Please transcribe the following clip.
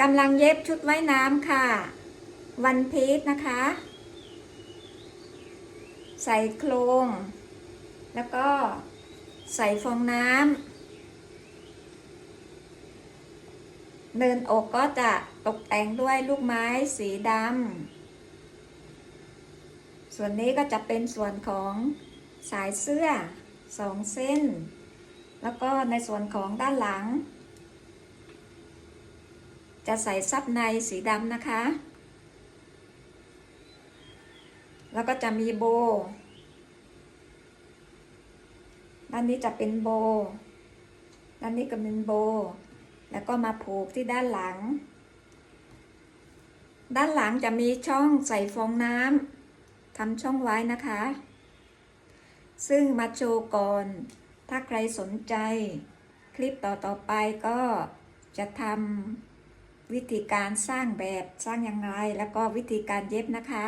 กำลังเย็บชุดว่ายน้ำค่ะ วันพีชนะคะ ใส่โครง แล้วก็ใส่ฟองน้ำเนินอกก็จะตกแต่งด้วยลูกไม้สีดำ ส่วนนี้ก็จะเป็นส่วนของสายเสื้อสองเส้น แล้วก็ในส่วนของด้านหลัง จะใส่ซับในสีดำนะคะ แล้วก็จะมีโบ ด้านนี้จะเป็นโบ ด้านนี้ก็เป็นโบ แล้วก็มาผูกที่ด้านหลัง ด้านหลังจะมีช่องใส่ฟองน้ำทำช่องไว้นะคะ ซึ่งมาโชว์ก่อน ถ้าใครสนใจ คลิปต่อๆไปก็จะทำ วิธีการสร้างแบบสร้างอย่างไร แล้วก็วิธีการเย็บนะคะ